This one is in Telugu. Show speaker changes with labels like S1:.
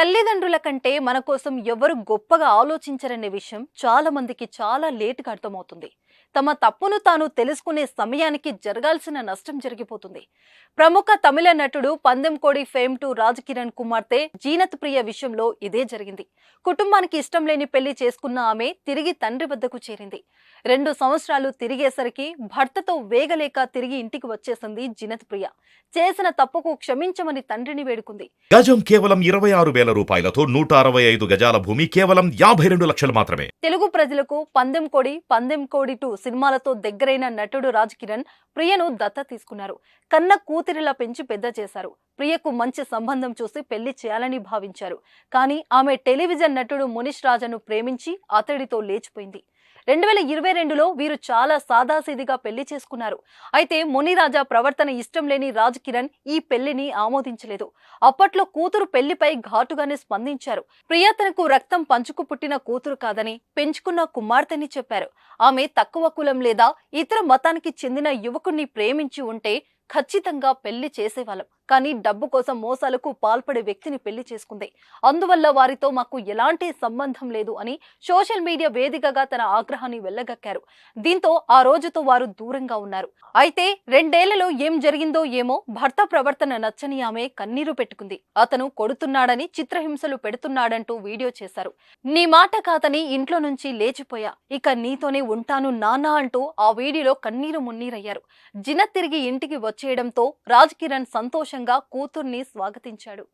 S1: తల్లిదండ్రుల కంటే మన కోసం ఎవరు గొప్పగా ఆలోచించరనే విషయం చాలా మందికి చాలా లేటుగా అర్థమవుతుంది. తమ తప్పును తాను తెలుసుకునే సమయానికి జరగాల్సిన నష్టం జరిగిపోతుంది. ప్రముఖ తమిళ నటుడు పందెంకోడి ఫేమ్ టు రాజ్ కిరణ్ కుమార్తె జీనత్ ప్రియ విషయంలో ఇదే జరిగింది. కుటుంబానికి ఇష్టం లేని పెళ్ళి చేసుకున్న ఆమె తిరిగి తండ్రి వద్దకు చేరింది. రెండు సంవత్సరాలు తిరిగేసరికి భర్తతో వేగలేక తిరిగి ఇంటికి వచ్చేసింది జినత్ ప్రియ. చేసిన తప్పుకు క్షమించమని తండ్రిని వేడుకుంది.
S2: గజం కేవలం ఇరవై ఆరు వేల రూపాయలతో నూట అరవై ఐదు గజాల భూమి కేవలం యాభై రెండు లక్షలు మాత్రమే.
S1: తెలుగు ప్రజలకు పందెం కోడి పందెం కోడి టూ సినిమాలతో దగ్గరైన నటుడు రాజ్ కిరణ్ ప్రియను దత్త తీసుకున్నారు. కన్న కూతురిలా పెంచి పెద్ద చేశారు. ప్రియకు మంచి సంబంధం చూసి పెళ్ళి చేయాలని భావించారు. కానీ ఆమె టెలివిజన్ నటుడు మునిష్ రాజను ప్రేమించి అతడితో లేచిపోయింది. రెండు వేల ఇరవై రెండులో వీరు చాలా సాదాసీదిగా పెళ్ళి చేసుకున్నారు. అయితే మునిరాజా ప్రవర్తన ఇష్టం లేని రాజ్ కిరణ్ ఈ పెళ్ళిని ఆమోదించలేదు. అప్పట్లో కూతురు పెళ్ళిపై ఘాటుగానే స్పందించారు. ప్రియా తనకు రక్తం పంచుకు పుట్టిన కూతురు కాదని పెంచుకున్న కుమార్తెని చెప్పారు. ఆమె తక్కువ కులం లేదా ఇతర మతానికి చెందిన యువకుణ్ణి ప్రేమించి ఉంటే ఖచ్చితంగా పెళ్ళి చేసేవాళ్ళం. కానీ డబ్బు కోసం మోసాలకు పాల్పడే వ్యక్తిని పెళ్ళి చేసుకుంది. అందువల్ల వారితో మాకు ఎలాంటి సంబంధం లేదు అని సోషల్ మీడియా వేదికగా తన ఆగ్రహాన్ని వెళ్ళగక్కారు దీంతో ఆ రోజుతో వారు దూరంగా ఉన్నారు. అయితే రెండేళ్ళలో ఏం జరిగిందో ఏమో భర్త ప్రవర్తన నచ్చని ఆమె కన్నీరు పెట్టుకుంది. అతను కొడుతున్నాడని చిత్రహింసలు పెడుతున్నాడంటూ వీడియో చేశారు. నీ మాట కాదని ఇంట్లో నుంచి లేచిపోయా. ఇక నీతోనే ఉంటాను నాన్న అంటూ ఆ వీడియోలో కన్నీరు మున్నీరయ్యారు. జిన తిరిగి ఇంటికి వచ్చేయడంతో రాజ్ కిరణ్ సంతోషంగా కూతుర్ని స్వాగతించాడు.